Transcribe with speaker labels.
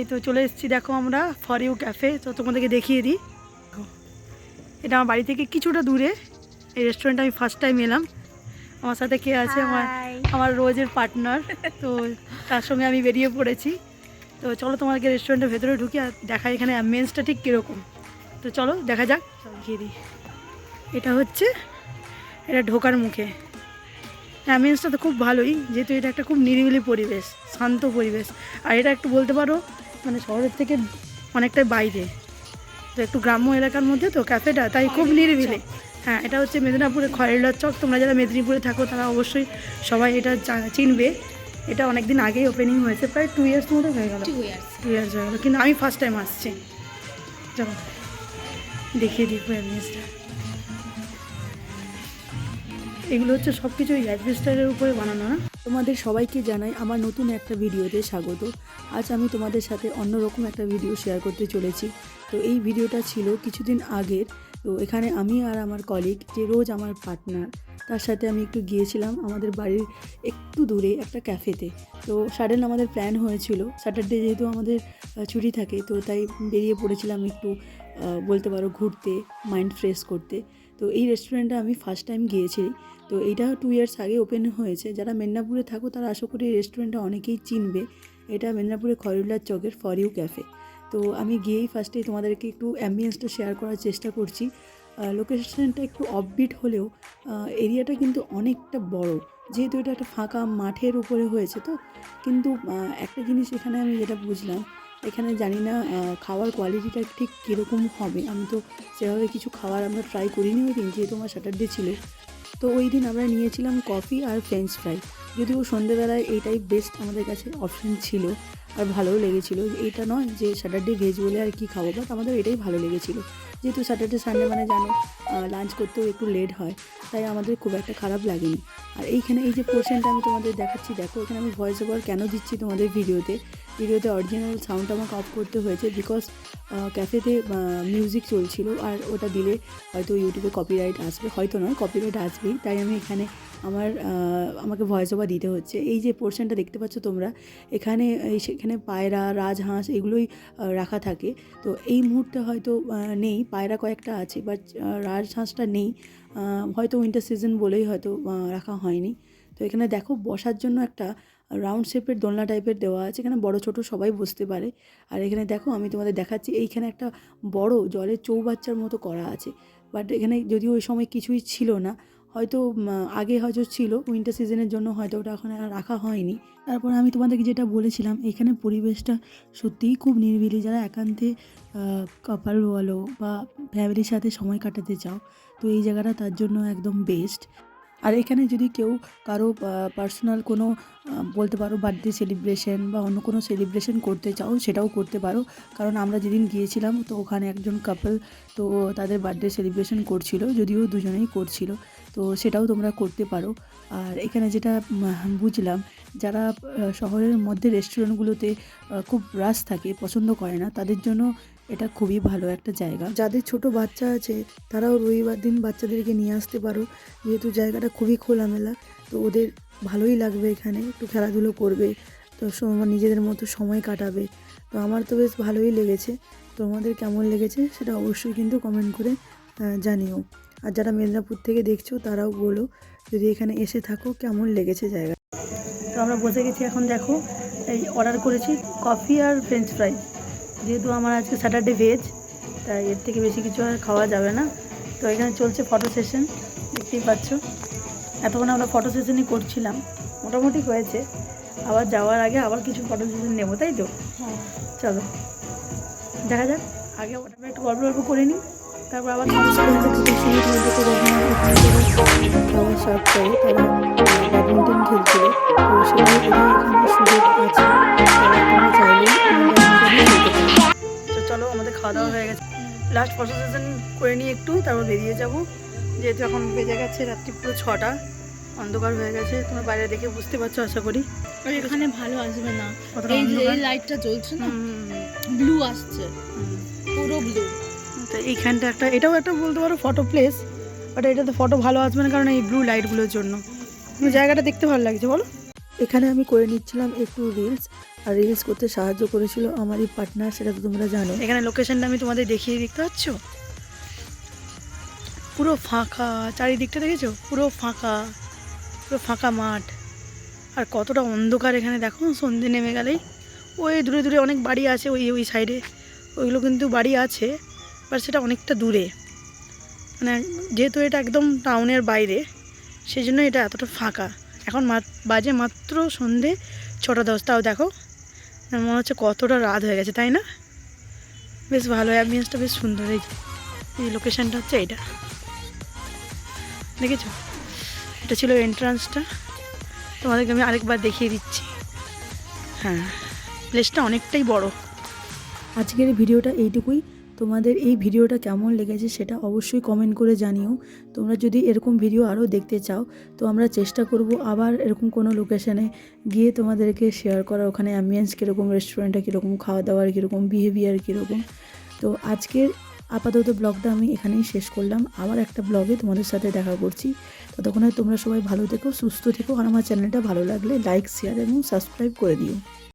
Speaker 1: এই তো চলে এসেছি দেখো আমরা ফর ইউ ক্যাফে তো তোমাদেরকে দেখিয়ে দিই। এটা আমার বাড়ি থেকে কিছুটা দূরে। এই রেস্টুরেন্টে আমি ফার্স্ট টাইম এলাম। আমার সাথে কে আছে? আমার আমার রোজের পার্টনার তো তার সঙ্গে আমি বেরিয়ে পড়েছি। তো চলো তোমাকে রেস্টুরেন্টের ভেতরে ঢুকি আর দেখা এখানে অ্যাম্বিয়েন্সটা ঠিক কীরকম। তো চলো দেখা যাক। চলো গিয়ে দিই। এটা হচ্ছে এটা ঢোকার মুখে। অ্যাম্বিয়েন্সটা তো খুব ভালোই যেহেতু এটা একটা খুব নিরিবিলি পরিবেশ শান্ত পরিবেশ। আর এটা একটু বলতে পারো মানে শহরের থেকে অনেকটাই বাইরে। তো একটু গ্রাম্য এলাকার মধ্যে তো ক্যাফেটা তাই খুব নিরিবিলি। হ্যাঁ এটা হচ্ছে মেদিনীপুরের খয়রুল্লার চক। তোমরা যারা মেদিনীপুরে থাকো তারা অবশ্যই সবাই এটা চিনবে। এটা অনেক দিন আগেই ওপেনিং হয়েছে প্রায় টু ইয়ার্স মতো হয়ে গেল।
Speaker 2: টু ইয়ার্স
Speaker 1: হয়ে গেলো। কিন্তু আমি ফার্স্ট টাইম আসছি। চলো দেখিয়ে দিই অ্যাম্বিয়েন্সটা এগুলো হচ্ছে সব কিছু অ্যাডভেস্টারের উপরে বানানো না?
Speaker 3: তোমাদের সবাইকে জানাই আমার নতুন একটা ভিডিওতে স্বাগত। আজ আমি তোমাদের সাথে অন্যরকম একটা ভিডিও শেয়ার করতে চলেছি। তো এই ভিডিওটা ছিল কিছুদিন আগের। তো এখানে আমি আর আমার কলিগ যে রোজ আমার পার্টনার তার সাথে আমি একটু গিয়েছিলাম আমাদের বাড়ির একটু দূরে একটা ক্যাফেতে তো। সাডেন আমাদের প্ল্যান হয়েছিল স্যাটারডে যেহেতু আমাদের ছুটি থাকে, তো তাই বেরিয়ে পড়েছিলাম একটু বলতে পারো ঘুরতে মাইন্ড ফ্রেশ করতে। তো এই রেস্টুরেন্টটা আমি ফার্স্ট টাইম গিয়েছি। তো এটা টু ইয়ার্স আগে ওপেন হয়েছে। যারা মেদিনীপুরে থাকো, তারা আশা করি এই রেস্টুরেন্টটা অনেকেই চিনবে। এটা মেদিনীপুরে খয়রুল্লার চকের ফর ইউ ক্যাফে তো আমি গিয়েই ফার্স্টে তোমাদেরকে একটু অ্যাম্বিয়েন্সটা শেয়ার করার চেষ্টা করছি। লোকেশনটা একটু অফবিট হলেও এরিয়াটা কিন্তু অনেকটা বড়। যেহেতু এটা একটা ফাঁকা মাঠের উপরে হয়েছে তো। কিন্তু একটা জিনিস এখানে আমি যেটা বুঝলাম এখানে জানি না খাওয়ার কোয়ালিটিটা ঠিক কীরকম হবে। আমি তো সেভাবে কিছু খাওয়ার আমরা ট্রাই করিনি ওই দিন যেহেতু আমার স্যাটারডে ছিল। তো ওই দিন আমরা নিয়েছিলাম কফি আর ফ্রেঞ্চ ফ্রাই যদিও সন্ধেবেলায় এইটাই বেস্ট আমাদের কাছে অপশন ছিল। আর ভালোও লেগেছিল। এটা নয় যে স্যাটারডে ভেজ বলে আর কি খাব বাট আমাদের এটাই ভালো লেগেছিল। যেহেতু স্যাটারডে সানডে মানে জানো লাঞ্চ করতেও একটু লেট হয়, তাই আমাদের খুব একটা খারাপ লাগেনি। আর এইখানে এই যে পোর্শনটা আমি তোমাদের দেখাচ্ছি, দেখো, এখানে আমি ভয়েস ওভার কেন দিচ্ছি তোমাদের ভিডিওতে? ভিডিওতে অরিজিনাল সাউন্ড আমাকে অফ করতে হয়েছে বিকজ ক্যাফেতে মিউজিক চলছিল, আর ওটা দিলে হয়তো ইউটিউবে কপিরাইট আসবে। হয়তো নয় কপিরাইট আসবেই, তাই আমি এখানে আমার আমাকে ভয়েস ওভার দিতে হচ্ছে। এই যে পোর্শনটা দেখতে পাচ্ছ তোমরা, এখানে এই সেখানে পায়রা, রাজহাঁস এগুলোই রাখা থাকে। তো এই মুহূর্তে হয়তো নেই, পায়রা কয়েকটা আছে বাট রাজহাঁসটা নেই। হয়তো উইন্টার সিজন বলেই হয়তো রাখা হয়নি। তো এখানে দেখো, বসার জন্য একটা রাউন্ড শেপের দোলনা টাইপের দেওয়া আছে। এখানে বড়, ছোট সবাই বসতে পারে। আর এখানে দেখো, আমি তোমাদের দেখাচ্ছি, এইখানে একটা বড় জলের চৌবাচ্চার মতো করা আছে। বাট এখানে যদিও ওই সময় কিছুই ছিল না হয়তো আগে হয়তো ছিল উইন্টার সিজনের জন্য হয়তো ওটা এখন আর রাখা হয়নি। তারপর আমি তোমাদেরকে যেটা বলেছিলাম, এখানে পরিবেশটা সত্যিই খুব নির্বিলি। যারা একান্তে কাপাল বলো বা ফ্যামিলির সাথে সময় কাটাতে চাও, তো এই জায়গাটা তার জন্য একদম বেস্ট আর এখানে যদি কেউ কারও পার্সোনাল কোনো বলতে পারো বার্থডে সেলিব্রেশন বা অন্য কোনো সেলিব্রেশন করতে চাও, সেটাও করতে পারো। কারণ আমরা যেদিন গিয়েছিলাম, তো ওখানে একজন কাপল তো তাদের বার্থডে সেলিব্রেশন করছিল, যদিও দুজনেই করছিল। তো সেটাও তোমরা করতে পারো। আর এখানে যেটা বুঝলাম, যারা শহরের মধ্যে রেস্টুরেন্টগুলোতে খুব রাশ থাকে, পছন্দ করে না, তাদের জন্য এটা খুবই ভালো একটা জায়গা। যাদের ছোট বাচ্চা আছে, তারাও রবিবার দিন বাচ্চাদেরকে নিয়ে আসতে পারো। যেহেতু জায়গাটা খুবই খোলামেলা, তো ওদের ভালোই লাগবে এখানে। একটু খেলাধুলো করবে, তো নিজেদের মতো সময় কাটাবে। তো আমার তো বেশ ভালোই লেগেছে। তোমাদের কেমন লেগেছে সেটা অবশ্যই কিন্তু কমেন্ট করে জানিও। আর যারা মেদিনীপুর থেকে দেখছ, তারাও বলো যদি এখানে এসে থাকো, কেমন লেগেছে জায়গা
Speaker 1: তো আমরা বসে গেছি এখন দেখো, এই অর্ডার করেছি কফি আর ফ্রেঞ্চ ফ্রাই যেহেতু আমার আজকে স্যাটারডে ভেজ তাই এর থেকে বেশি কিছু আর খাওয়া যাবে না। তো এখানে চলছে ফটো সেশন দেখতেই পাচ্ছ। এতক্ষণ আমরা ফটো সেশনই করছিলাম। মোটামুটি হয়েছে। আবার যাওয়ার আগে আবার কিছু ফটো সেশন নেব তাই তো?
Speaker 2: হ্যাঁ।
Speaker 1: চলো। দেখা যাক। আগে ওটা একটু গল্প গল্প করে নিই। তারপর আবার
Speaker 3: সার্ভ করে তারা ব্যাডমিন্টন খেলছিল তো সেটাই সুযোগ আছে।
Speaker 1: দাওয়া হয়ে গেছে। লাস্ট ফটো সেশন করে নিই একটু তারপর বেরিয়ে যাব। যেহেতু এখন বেজে গেছে রাত্রি পুরো ছটা অন্ধকার হয়ে গেছে তোমরা বাইরে দেখে বুঝতে পারছ আশা করি।
Speaker 2: আর এখানে ভালো আসবে না। এই যে এই লাইটটা জ্বলছে না ব্লু আসছে। পুরো ব্লু
Speaker 1: তো এইখানটা একটা এটাও একটা বলতে পারো ফটো প্লেস বাট এটাতে ফটো ভালো আসবে না কারণ এই ব্লু লাইটগুলোর জন্য। জায়গাটা দেখতে ভালো লাগছে বলো।
Speaker 3: এখানে আমি করে নিচ্ছিলাম একটু রিলস আর রিলস করতে সাহায্য করেছিল আমারই পার্টনার সেটা তো তোমরা জানো।
Speaker 1: এখানে লোকেশনটা আমি তোমাদের দেখিয়ে দেখতে পাচ্ছ? পুরো ফাঁকা, চারিদিকটা দেখেছ? পুরো ফাঁকা পুরো ফাঁকা মাঠ। আর কতটা অন্ধকার এখানে, দেখো, সন্ধে নেমে গেলেই। ওই দূরে দূরে অনেক বাড়ি আছে, ওই ওই সাইডে ওইগুলো কিন্তু বাড়ি আছে বাট সেটা অনেকটা দূরে। মানে যেহেতু এটা একদম টাউনের বাইরে সেই জন্য এটা এতটা ফাঁকা। এখন বাজে মাত্র সন্ধে ছটা দশ। তাও দেখো মনে হচ্ছে কতটা রাত হয়ে গেছে, তাই না? বেশ ভালো অ্যাম্বিয়েন্সটা বেশ সুন্দর, এই এই লোকেশানটা হচ্ছে এইটা। দেখেছ? এটা ছিল এন্ট্রান্সটা তোমাদেরকে আমি আরেকবার দেখিয়ে দিচ্ছি। হ্যাঁ প্লেসটা অনেকটাই বড়।
Speaker 3: আজকের ভিডিওটা এইটুকুই। তোমাদের এই ভিডিওটা কেমন লেগেছে সেটা অবশ্যই কমেন্ট করে জানিও। তোমরা যদি এরকম ভিডিও আরও দেখতে চাও, তো আমরা চেষ্টা করব আবার এরকম কোনো লোকেশানে গিয়ে তোমাদেরকে শেয়ার করা। ওখানে অ্যাম্বিয়েন্স কীরকম রেস্টুরেন্টটা কীরকম খাওয়া দাওয়ার কীরকম বিহেভিয়ার কীরকম। তো আজকের আপাতত ব্লগটা আমি এখানেই শেষ করলাম। আবার একটা ব্লগে তোমাদের সাথে দেখা করছি। ততক্ষণে তোমরা সবাই ভালো থেকো, সুস্থ থেকো। আর আমার চ্যানেলটা ভালো লাগলে লাইক শেয়ার এবং সাবস্ক্রাইব করে দিও।